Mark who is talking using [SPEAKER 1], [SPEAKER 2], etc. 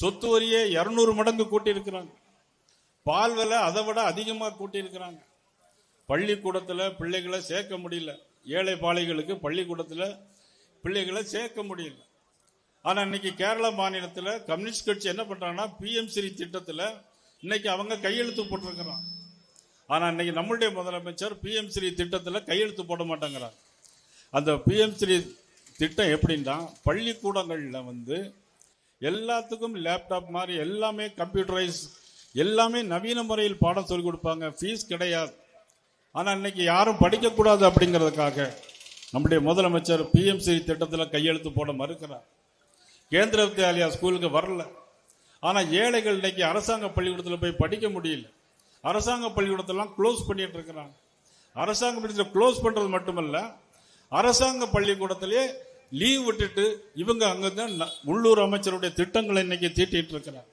[SPEAKER 1] சொத்து வரியை இருநூறு மடங்கு கூட்டியிருக்கிறாங்க. பால் விலை அதை விட அதிகமாக கூட்டியிருக்கிறாங்க. பள்ளிக்கூடத்தில் பிள்ளைகளை சேர்க்க முடியல. ஏழை பாளைகளுக்கு பள்ளிக்கூடத்தில் பிள்ளைகளை சேர்க்க முடியல. ஆனால் இன்னைக்கு கேரள மாநிலத்தில் கம்யூனிஸ்ட் கட்சி என்ன பண்ணுறாங்கன்னா பிஎம்சிரி திட்டத்தில் இன்னைக்கு அவங்க கையெழுத்து போட்டிருக்கிறாங்க. ஆனால் இன்னைக்கு நம்மளுடைய முதலமைச்சர் பிஎம்சிரி திட்டத்தில் கையெழுத்து போட மாட்டேங்கிறார். அந்த பிஎம்சிரி திட்டம் எப்படின்னா பள்ளிக்கூடங்களில் வந்து எல்லாத்துக்கும் லேப்டாப் மாதிரி எல்லாமே கம்ப்யூட்டரைஸ் எல்லாமே நவீன முறையில் பாடம் சொல்லிக் கொடுப்பாங்க. ஃபீஸ் கிடையாது. ஆனால் இன்னைக்கு யாரும் படிக்கக்கூடாது அப்படிங்கிறதுக்காக நம்முடைய முதலமைச்சர் பிஎம்சி திட்டத்தில் கையெழுத்து போட மறுக்கிறார். கேந்திர வித்யாலயா ஸ்கூலுக்கு வரல. ஆனால் ஏழைகள் இன்னைக்கு அரசாங்க பள்ளிக்கூடத்தில் போய் படிக்க முடியல. அரசாங்க பள்ளிக்கூடத்தெல்லாம் க்ளோஸ் பண்ணிட்டு இருக்கிறாங்க. அரசாங்க பள்ளிக்கூடத்தில் க்ளோஸ் பண்ணுறது மட்டுமல்ல அரசாங்க பள்ளிக்கூடத்திலே லீவ் விட்டுட்டு இவங்க அங்கே தான் உள்ளூர் அமைச்சருடைய திட்டங்களை இன்னைக்கு தீட்டிட்டு இருக்கிறாங்க.